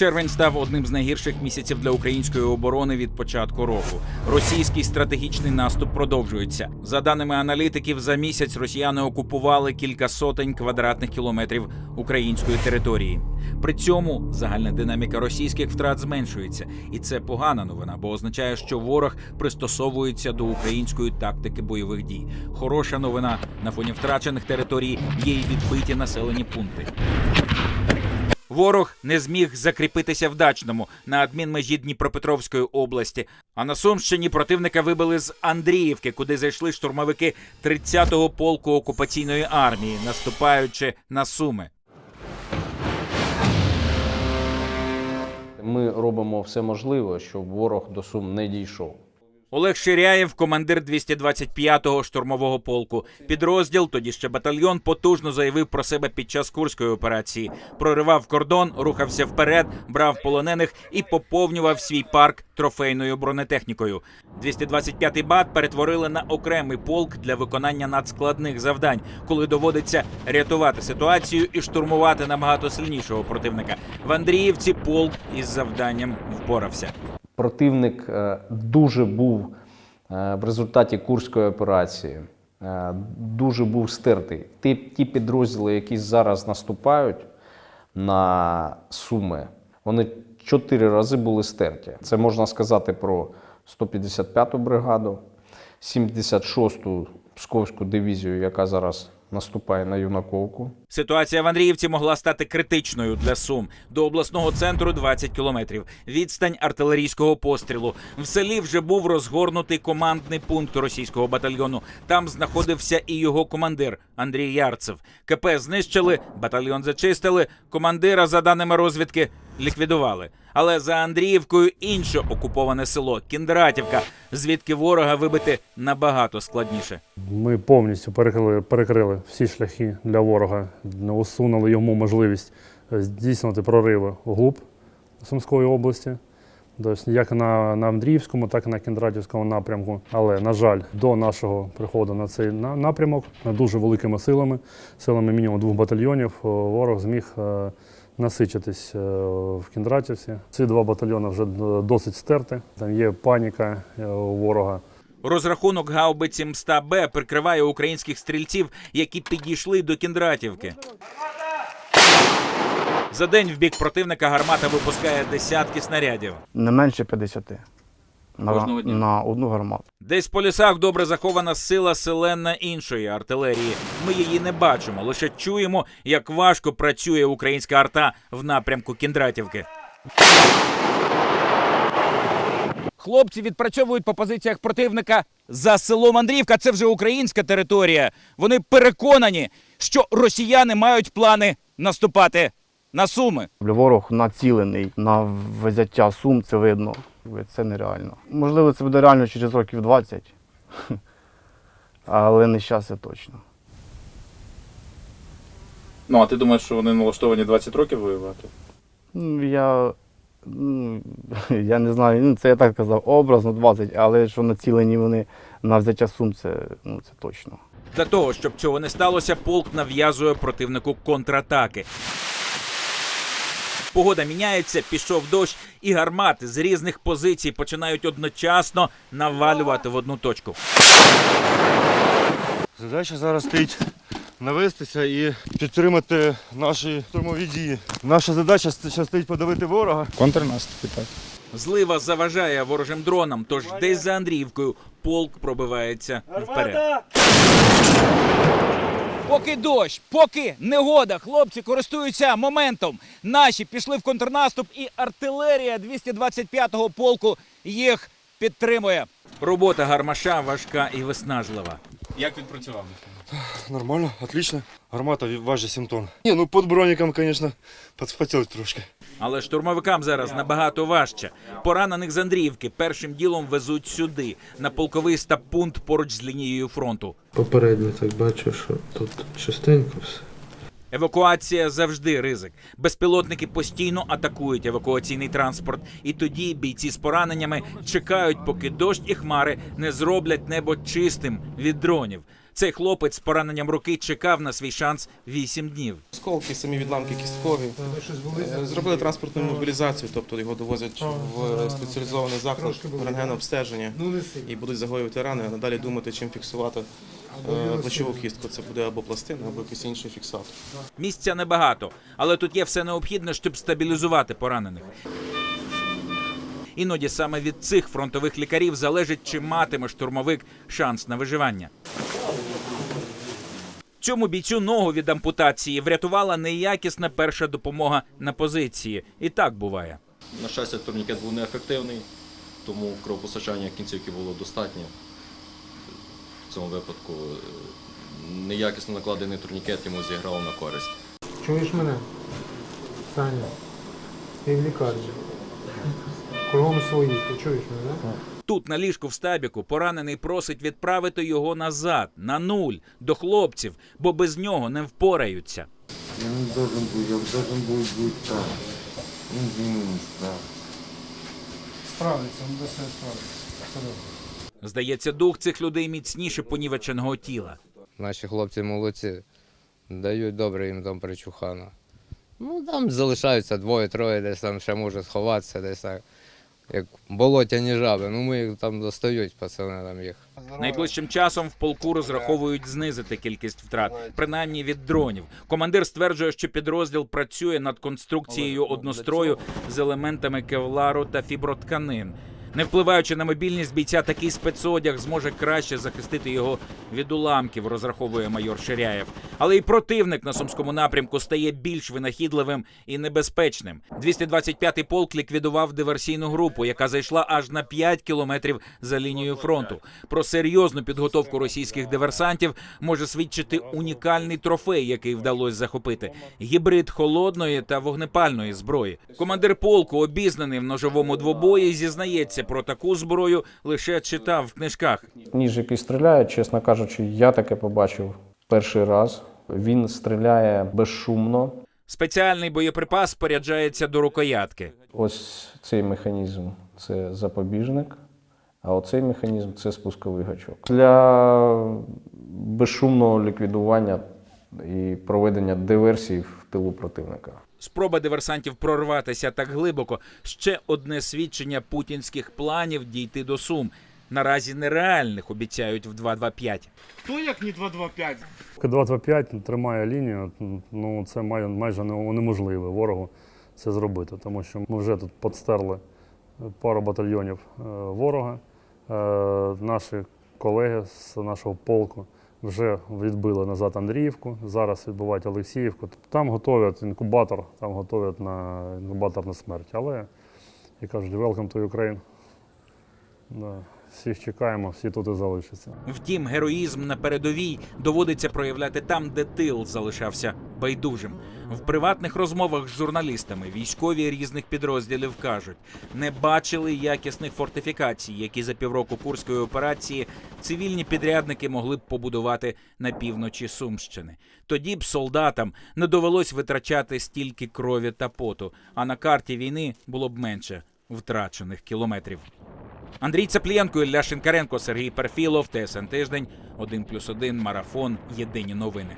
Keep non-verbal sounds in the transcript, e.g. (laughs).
Червень став одним з найгірших місяців для української оборони від початку року. Російський стратегічний наступ продовжується. За даними аналітиків, за місяць росіяни окупували кілька сотень квадратних кілометрів української території. При цьому загальна динаміка російських втрат зменшується, і це погана новина, бо означає, що ворог пристосовується до української тактики бойових дій. Хороша новина на фоні втрачених територій є й відбиті населені пункти. Ворог не зміг закріпитися в дачному на адмінмежі Дніпропетровської області. А на Сумщині противника вибили з Андріївки, куди зайшли штурмовики 30-го полку окупаційної армії, наступаючи на Суми. Ми робимо все можливе, щоб ворог до Сум не дійшов. Олег Ширяєв, командир 225-го штурмового полку. Підрозділ, тоді ще батальйон, потужно заявив про себе під час курської операції. Проривав кордон, рухався вперед, брав полонених і поповнював свій парк трофейною бронетехнікою. 225-й бат перетворили на окремий полк для виконання надскладних завдань, коли доводиться рятувати ситуацію і штурмувати набагато сильнішого противника. В Андріївці полк із завданням впорався. Противник е, дуже був е, в результаті Курської операції, е, дуже був стертий. Ті, ті підрозділи, які зараз наступають на Суми, вони чотири рази були стерті. Це можна сказати про 155-ту бригаду, 76-ту Псковську дивізію, яка зараз наступає на Юнаковку. Ситуація в Андріївці могла стати критичною для Сум. До обласного центру 20 кілометрів. Відстань артилерійського пострілу. В селі вже був розгорнутий командний пункт російського батальйону. Там знаходився і його командир Андрій Ярцев. КП знищили, батальйон зачистили. Командира, за даними розвідки, ліквідували. Але за Андріївкою інше окуповане село Кіндратівка, звідки ворога вибити набагато складніше. Ми повністю перекрили, перекрили всі шляхи для ворога, усунули йому можливість е, здійснювати прориви вглуб Сумської області. Тобто як на, на Андріївському, так і на Кіндратівському напрямку. Але, на жаль, до нашого приходу на цей напрямок дуже великими силами, силами мінімум двох батальйонів, ворог зміг е, насичитись е, в Кіндратівці. Ці два батальйони вже е, досить стерті. Там є паніка е, у ворога. Розрахунок гаубиці МСТА-Б прикриває українських стрільців, які підійшли до Кіндратівки. За день в бік противника гармата випускає десятки снарядів. Не менше 50 на, Кожного дня? на одну гармату. Десь по лісах добре захована сила селена іншої артилерії. Ми її не бачимо, лише чуємо, як важко працює українська арта в напрямку Кіндратівки. Хлопці відпрацьовують по позиціях противника за селом Андріївка. Це вже українська територія. Вони переконані, що росіяни мають плани наступати на суми. Ворог націлений на взяття сум, це видно. Це нереально. Можливо, це буде реально через років 20, (laughs) але не зараз це точно. Ну, а ти думаєш, що вони налаштовані 20 років воювати? Я, (laughs) я не знаю, ну, це я так казав, образно 20, але що націлені вони на взяття сум, це, ну, це точно. Для того, щоб цього не сталося, полк нав'язує противнику контратаки. Погода міняється, пішов дощ, і гармати з різних позицій починають одночасно навалювати в одну точку. Задача зараз стоїть навестися і підтримати наші штурмові дії. Наша задача зараз стоїть подавити ворога. Контрнаступи, так. Злива заважає ворожим дронам, тож десь за Андріївкою полк пробивається вперед. Поки дощ, поки негода, хлопці користуються моментом. Наші пішли в контрнаступ, і артилерія 225-го полку їх підтримує. Робота гармаша важка і виснажлива. Як відпрацював? Нормально, отлично. Гармата важить 7 тонн. Ні, ну під броніком, звісно, підспотіли трошки. Але штурмовикам зараз набагато важче. Поранених з Андріївки першим ділом везуть сюди, на полковий стаб-пункт поруч з лінією фронту. Попередньо так бачу, що тут частенько все. Евакуація завжди ризик. Безпілотники постійно атакують евакуаційний транспорт, і тоді бійці з пораненнями чекають, поки дощ і хмари не зроблять небо чистим від дронів. Цей хлопець з пораненням руки чекав на свій шанс 8 днів. Осколки, самі відламки кісткові. Е, Зробили транспортну мобілізацію, тобто його довозять в спеціалізований заклад рентгенообстеження і будуть загоювати рани, а надалі думати, чим фіксувати плечову кістку. Це буде або пластина, або якийсь інший фіксатор. Місця небагато, але тут є все необхідне, щоб стабілізувати поранених. Іноді саме від цих фронтових лікарів залежить, чи матиме штурмовик шанс на виживання. Цьому бійцю ногу від ампутації врятувала неякісна перша допомога на позиції. І так буває. На щастя, турнікет був неефективний, тому кровопостачання кінцівки було достатньо В цьому випадку е, неякісно накладений турнікет йому зіграв на користь. Чуєш мене? Саня, ти в лікарні. Кругом свої, ти чуєш мене, так? Тут на ліжку в стабіку поранений просить відправити його назад, на нуль, до хлопців, бо без нього не впораються. Я не должен был, я должен был быть там. Извини, да. Справиться, він без себе справиться. Здається, дух цих людей міцніше понівеченого тіла. Наші хлопці молодці, дають добре їм там причухано. Ну там залишаються двоє-троє, десь там ще може сховатися, десь так. Як болотяні жаби. Ну ми їх там достають, пацани там їх. Найближчим часом в полку розраховують знизити кількість втрат, принаймні від дронів. Командир стверджує, що підрозділ працює над конструкцією однострою з елементами кевлару та фібротканин. Не впливаючи на мобільність бійця, такий спецодяг зможе краще захистити його від уламків, розраховує майор Ширяєв. Але і противник на сумському напрямку стає більш винахідливим і небезпечним. 225-й полк ліквідував диверсійну групу, яка зайшла аж на 5 кілометрів за лінією фронту. Про серйозну підготовку російських диверсантів може свідчити унікальний трофей, який вдалося захопити гібрид холодної та вогнепальної зброї. Командир полку, обізнаний в ножовому двобої, зізнається про таку зброю лише читав в книжках. Ніж який стріляє, чесно кажучи, я таке побачив перший раз. Він стріляє безшумно. Спеціальний боєприпас споряджається до рукоятки. Ось цей механізм це запобіжник, а оцей механізм це спусковий гачок. Для безшумного ліквідування і проведення диверсій в тилу противника. Спроба диверсантів прорватися так глибоко ще одне свідчення путінських планів дійти до Сум. Наразі нереальних обіцяють в 225. К-225 тримає лінію, ну це май- майже не- неможливо ворогу це зробити, тому що ми вже тут подстерли пару батальйонів е, ворога. Е, Наші колеги з нашого полку вже відбили назад Андріївку, зараз відбувають Олексіївку. Там готують інкубатор, там готують на інкубатор на смерть. Але, і кажуть, welcome to Ukraine. Да. Всіх чекаємо, всі тут і залишаться. Втім, героїзм на передовій доводиться проявляти там, де тил залишався байдужим. В приватних розмовах з журналістами військові різних підрозділів кажуть, не бачили якісних фортифікацій, які за півроку курської операції цивільні підрядники могли б побудувати на півночі Сумщини. Тоді б солдатам не довелось витрачати стільки крові та поту, а на карті війни було б менше втрачених кілометрів. Андрій Цаплієнко, Ілля Шинкаренко, Сергій Перфілов, ТСН Тиждень, 1+,1, Марафон, Єдині новини.